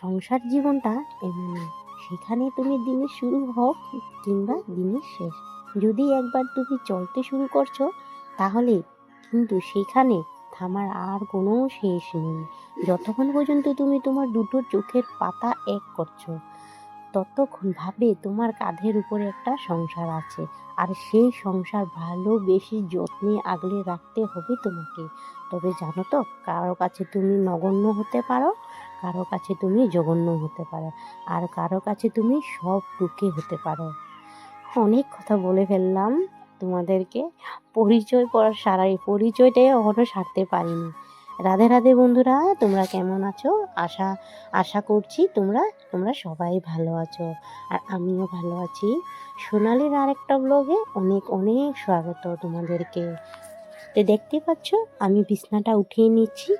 সংসার জীবনটা এমনই সেখানে তুমি দিনের শুরু হোক কিংবা দিনের শেষ। যদি একবার তুমি চলতে শুরু করছ, তাহলে কিন্তু সেখানে থামার আর কোনো শেষ নেই। যতক্ষণ পর্যন্ত তুমি তোমার দুটো চোখের পাতা এক করছ ততক্ষণ ভাবে তোমার কাঁধের উপরে একটা সংসার আছে। আর সেই সংসার ভালো বেশি যত্নে আগলে রাখতে হবে তোমাকে। তবে জানো তো, কারও কাছে তুমি নগণ্য হতে পারো কারও কাছে তুমি জঘন্য হতে পারো আর কারও কাছে তুমি সব টুকে হতে পারো। অনেক কথা বলে ফেললাম তোমাদেরকে। পরিচয় করার সারাই, পরিচয়টাই এখনও সারতে পারিনি। রাধে রাধে বন্ধুরা, তোমরা কেমন আছো? আশা আশা করছি তোমরা তোমরা সবাই ভালো আছো আর আমিও ভালো আছি। সোনালির আরেকটা ব্লগে অনেক অনেক স্বাগত তোমাদেরকে। তো দেখতে পাচ্ছ, আমি বিছনাটা উঠিয়ে নিচ্ছি।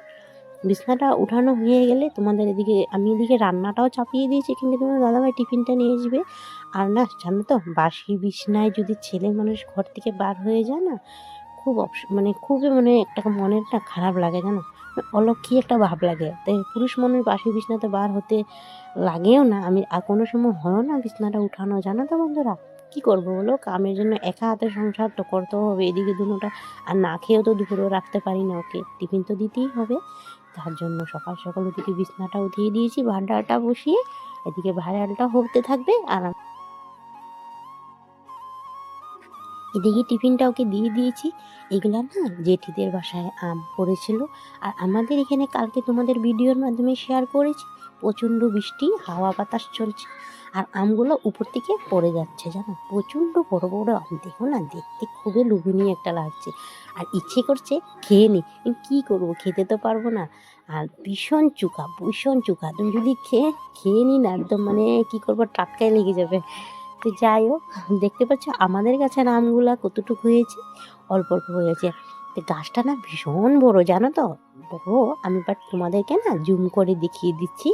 বিছনাটা উঠানো হয়ে গেলে তোমাদের এদিকে, আমি এদিকে রান্নাটাও চাপিয়ে দিয়েছি, কিন্তু তোমার দাদাভাই টিফিনটা নিয়ে আসবে। আর না, জানো তো, বাসি বিছনায় যদি ছেলে মানুষ ঘর থেকে বার হয়ে যায় না, খুব মানে খুবই মানে একটা মনেরটা খারাপ লাগে, জানো? অলক্ষী একটা ভাব লাগে। তাই পুরুষ মানুষ বাসি বিছনাতে বার হতে লাগেও না। আমি, আর কোনো সময় হয়ও না বিছনাটা উঠানো, জানো তো বন্ধুরা? কি করব বলো? কামের জন্য একা হাতে সংসার তো করতেও হবে। এদিকে দুটোটা, আর না খেয়েও তো দুপুরেও রাখতে পারি না ওকে। টিফিন তো দিতেই হবে। তার জন্য সকাল সকাল ওদিকে বিছনাটা উঠিয়ে দিয়েছি ভাত বসিয়ে এদিকে ভাঁড়ালটা হতে থাকবে আর এদিকে টিফিনটা ওকে দিয়ে দিয়েছি। এগুলা না জেঠিদের বাসায় আম পড়েছিল। আর আমাদের এখানে কালকে তোমাদের ভিডিওর মাধ্যমে শেয়ার করেছি। প্রচণ্ড বৃষ্টি, হাওয়া বাতাস চলছে আর আমগুলো উপর থেকে পড়ে যাচ্ছে, জানো? প্রচণ্ড বড় বড় আম, দেখো না? দেখতে খুবই লোভনীয় একটা লাগছে। আর ইচ্ছে করছে খেয়ে নি। কী করব? খেতে তো পারব না। আর ভীষণ চুকা ভীষণ চুকা। তুমি যদি খেয়ে খেয়ে নি না, একদম মানে কী করব? টাটকায় লেগে যাবে। তো যাই হোক, দেখতে পাচ্ছ, আমাদের গাছের আমগুলা কতটুকু হয়েছে? অল্প অল্প হয়েছে। গাছটা না ভীষণ বড়, জানো তো? বড়, আমি বাট তোমাদেরকে না জুম করে দেখিয়ে দিচ্ছি।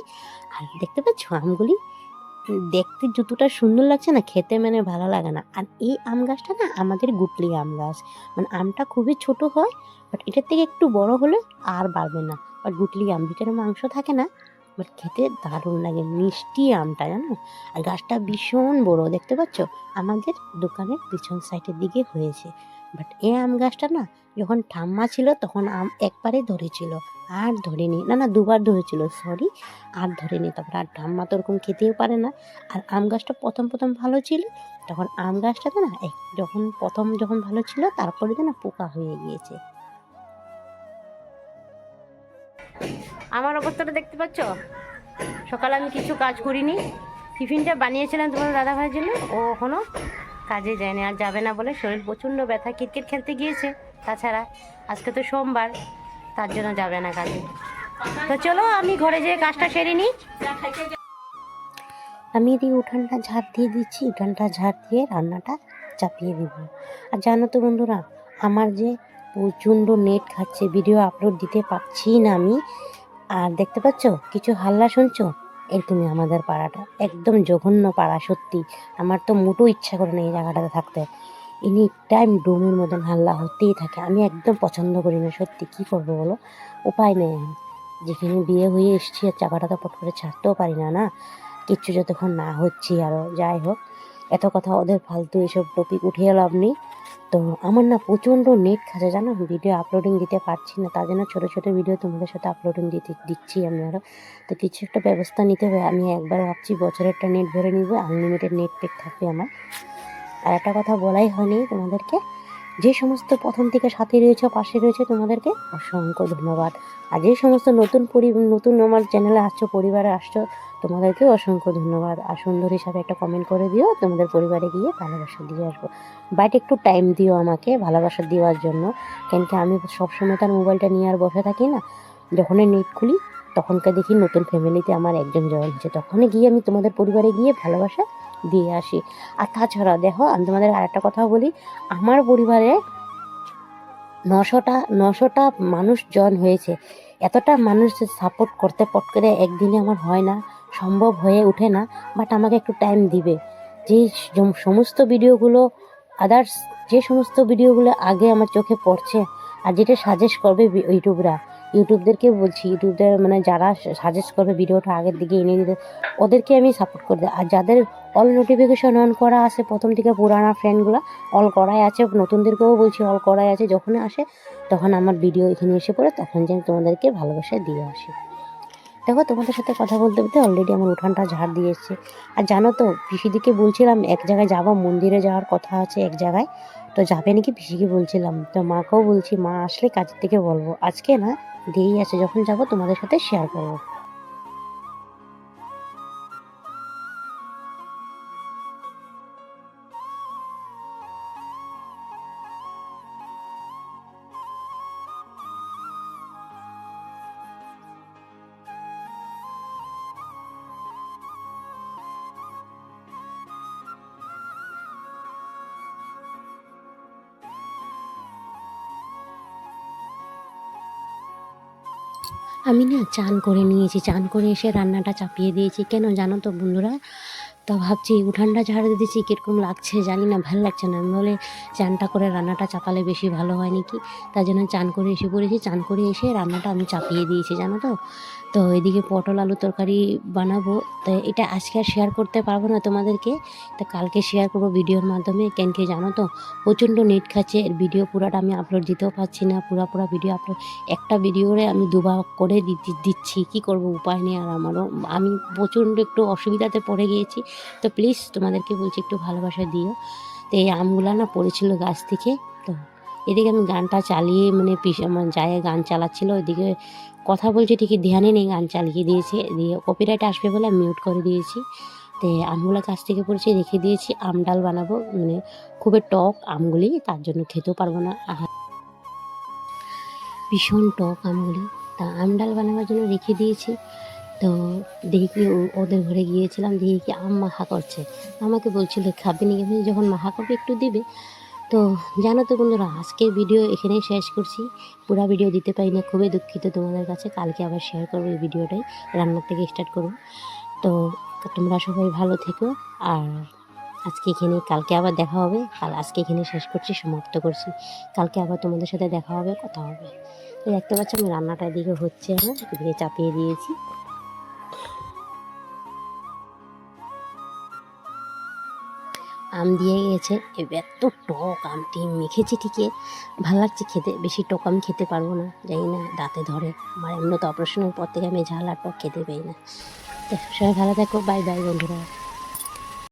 আর দেখতে পাচ্ছ আমগুলি? দেখতে জুতোটা সুন্দর লাগছে না, খেতে মানে ভালো লাগে না। আর এই আম গাছটা না আমাদের গুটলি আম গাছ। মানে আমটা খুবই ছোট হয় বাট এটার থেকে একটু বড় হলে আর বাড়বে না। বাট গুটলি আম ভিতরে মাংস থাকে না বাট খেতে দারুণ লাগে, মিষ্টি আমটা জানো? আর গাছটা ভীষণ বড়, দেখতে পাচ্ছ? আমাদের দোকানের পিছন সাইডের দিকে হয়েছে। বাট এই আম গাছটা না, যখন ঠাম্মা ছিল তখন আম একবারে ধরেছিল, আর ধরেনি। না না, দুবার ধরেছিল সরি আর ধরেনি। তারপর আর ঠাম্মা তো ওরকম খেতেও পারে না। আর আম গাছটা প্রথম প্রথম ভালো ছিল, তখন আম গাছটাতে না যখন প্রথম যখন ভালো ছিল, তারপরে না পোকা হয়ে গিয়েছে। আমার অবস্থাটা দেখতে পাচ্ছ? সকালে আমি কিছু কাজ করিনি। টিফিনটা বানিয়েছিলাম তোমার দাদা ভাইয়ের জন্য। ও এখনও কাজে যায়নি, আর যাবে না বলে শরীর প্রচণ্ড ব্যথা। ক্রিকেট খেলতে গিয়েছে, তাছাড়া আজকে তো সোমবার, তার জন্য যাবে না কাজে। তো চলো, আমি ঘরে যেয়ে কাজটা সেরে নিই। আমি এদিকে উঠানটা ঝাড় দিয়ে দিচ্ছি, উঠানটা ঝাড় দিয়ে রান্নাটা চাপিয়ে দিব। আর জানো তো বন্ধুরা, আমার যে প্রচণ্ড নেট খাচ্ছে ভিডিও আপলোড দিতে পারছি না আমি। আর দেখতে পাচ্ছ? কিছু হাল্লা শুনছো? এরকমই আমাদের পাড়াটা। একদম জঘন্য পাড়া, সত্যি। আমার তো মোটো ইচ্ছা করে না এই জায়গাটাতে থাকতে। এনি টাইম ডোমের মতন হাল্লা হতেই থাকে। আমি একদম পছন্দ করি না, সত্যি। কী করব বলো? উপায় নেই এখন। যেখানে বিয়ে হয়ে এসছি আর চাকাটা তো পট করে ছাড়তেও পারি না না? কিচ্ছু যতক্ষণ না হচ্ছি আরও যাই হোক। এত কথা ওদের ফালতু এসব টপিক উঠিয়ে লাভ নেই। তো আমার না প্রচণ্ড নেট খাচ্ছে জানো? ভিডিও আপলোডিং দিতে পারছি না তার জন্য ছোটো ছোটো ভিডিও তোমাদের সাথে আপলোডিং দিতে, দিচ্ছি আমি আরও তো কিছু একটা ব্যবস্থা নিতে হবে, আমি একবার ভাবছি বছরেরটা নেট ভরে নিব আনলিমিটেড নেট প্যাক থাকবে আমার। আর একটা কথা বলাই হয়নি তোমাদেরকে যে সমস্ত প্রথম থেকে সাথে রয়েছে, পাশে রয়েছে, তোমাদেরকে অসংখ্য ধন্যবাদ। আর যে সমস্ত নতুন পরি, নতুন আমার চ্যানেলে আসছো, পরিবারে আসছো তোমাদেরকেও অসংখ্য ধন্যবাদ। আর সুন্দর হিসাবে একটা কমেন্ট করে দিও, তোমাদের পরিবারে গিয়ে ভালোবাসা দিয়ে আসব। বাট একটু টাইম দিও আমাকে ভালোবাসা দেওয়ার জন্য। কেন কি আমি সবসময় তার মোবাইলটা নিয়ে আর বসে থাকি না। যখনই নেট খুলি তখনকে দেখি নতুন ফ্যামিলিতে আমার একজন জয়েন হচ্ছে তখনই গিয়ে আমি তোমাদের পরিবারে গিয়ে ভালোবাসা দিয়ে আসি। আর তাছাড়া দেখো, আমি তোমাদের আরেকটা কথা বলি, আমার পরিবারে নশোটা নশোটা মানুষ জন হয়েছে। এতটা মানুষ সাপোর্ট করতে পট করে একদিনে আমার হয় না, সম্ভব হয়ে ওঠে না বাট আমাকে একটু টাইম দিবে। যে সমস্ত ভিডিওগুলো আদার্স যে সমস্ত ভিডিওগুলো আগে আমার চোখে পড়ছে, আর যেটা সাজেস্ট করবে ইউটিউবরা ইউটিউবদেরকে বলছি, ইউটিউবদের মানে যারা সাজেস্ট করবে ভিডিওটা আগের দিকে এনে দিতে, ওদেরকে আমি সাপোর্ট করে আর যাদের অল নোটিফিকেশন অন করা আছে, প্রথম থেকে পুরানা ফ্রেন্ডগুলো অল করাই আছে, নতুনদেরকেও বলছি অল করাই আছে যখন আসে, তখন আমার ভিডিও এখানে এসে পড়ে, তখন যে আমি তোমাদেরকে ভালোবাসা দিয়ে আসি। দেখো, তোমাদের সাথে কথা বলতে বলতে অলরেডি আমার উঠানটা ঝাড় দিয়ে এসছে। আর জানো তো, পিসিদিকে বলছিলাম, এক জায়গায় যাব, মন্দিরে যাওয়ার কথা আছে এক জায়গায়, তো যাবে নাকি পিসিকে বলছিলাম, তো মাকেও বলছি, মা আসলে কাজের থেকে বলব। আজকে না দেরি আছে যখন যাব তোমাদের সাথে শেয়ার করব। আমি না চান করে নিয়েছি, চান করে এসে রান্নাটা চাপিয়ে দিয়েছি। কেন জানো তো বন্ধুরা? তো ভাবছি, উঠানটা ঝাড় দিয়েছি, কীরকম লাগছে জানি না, ভালো লাগছে না। আমি বলে, চানটা করে রান্নাটা চাপালে বেশি ভালো হয় নাকি? তার জন্য চান করে এসে পড়েছি। চান করে এসে রান্নাটা আমি চাপিয়ে দিয়েছি, জানো তো? তো এদিকে পটল আলু তরকারি বানাবো। তো এটা আজকে আর শেয়ার করতে পারব না তোমাদেরকে। তো কালকে শেয়ার করব ভিডিওর মাধ্যমে। কেন কি জানো তো, প্রচণ্ড নেট খাচ্ছে। ভিডিও পুরাটা আমি আপলোড দিতেও পারছি না। পুরা পুরা ভিডিও আপলোড একটা ভিডিওরে আমি দুবার করে দিচ্ছি। কি করব উপায় নেই আর আমারও। আমি প্রচণ্ড একটু অসুবিধাতে পড়ে গিয়েছি। তো প্লিজ তোমাদেরকে বলছি একটু ভালোবাসা দিও। তো এই আমগুলা না পড়েছিল গাছ থেকে, তো এদিকে আমি গানটা চালিয়ে মানে পিস আমার যায় গান চালাচ্ছিল, ওইদিকে কথা বলছে ঠিকই, ধ্যানে নেই গান চালিয়ে দিয়েছে, দিয়ে কপিরাইট আসবে বলে আমি মিউট করে দিয়েছি। তো আমগুলো গাছ থেকে পড়েছে, রেখে দিয়েছি, আম ডাল বানাবো মানে খুবই টক আমগুলি, তার জন্য খেতেও পারব না। ভীষণ টক আমগুলি। তা আম ডাল বানাবার জন্য রেখে দিয়েছি। তো দেখি ওদের ঘরে গিয়েছিলাম দেখি কি আম মাখা করছে। আমাকে বলছিল খাবে বলছি, যখন মাখা করবে একটু দিবে। তো জানো তো বন্ধুরা আজকের ভিডিও এখানেই শেষ করছি। পুরা ভিডিও দিতে পারি না খুবই দুঃখিত তোমাদের কাছে। কালকে আবার শেয়ার করব এই ভিডিওটাই রান্নার থেকে স্টার্ট করব। তো তোমরা সবাই ভালো থেকো আর আজকে এখানে কালকে আবার দেখা হবে। কাল আজকে এখানে শেষ করছি সমাপ্ত করছি। কালকে আবার তোমাদের সাথে দেখা হবে কথা হবে। দেখতে পাচ্ছ আমি রান্নাটা এদিকে হচ্ছে আমার এদিকে চাপিয়ে দিয়েছি। আম দিয়ে গেছে। এত টক আমটি মেখেছি ঠিকই। ভালো লাগছে খেতে, বেশি টক আমি খেতে পারব না, জানি না, দাঁতে ধরে। আমার এমনি তো অপারেশনের পর থেকে আমি ঝাল আর টক খেতে পাই না। সবাই ভালো থাকো বাই বাই বন্ধুরা।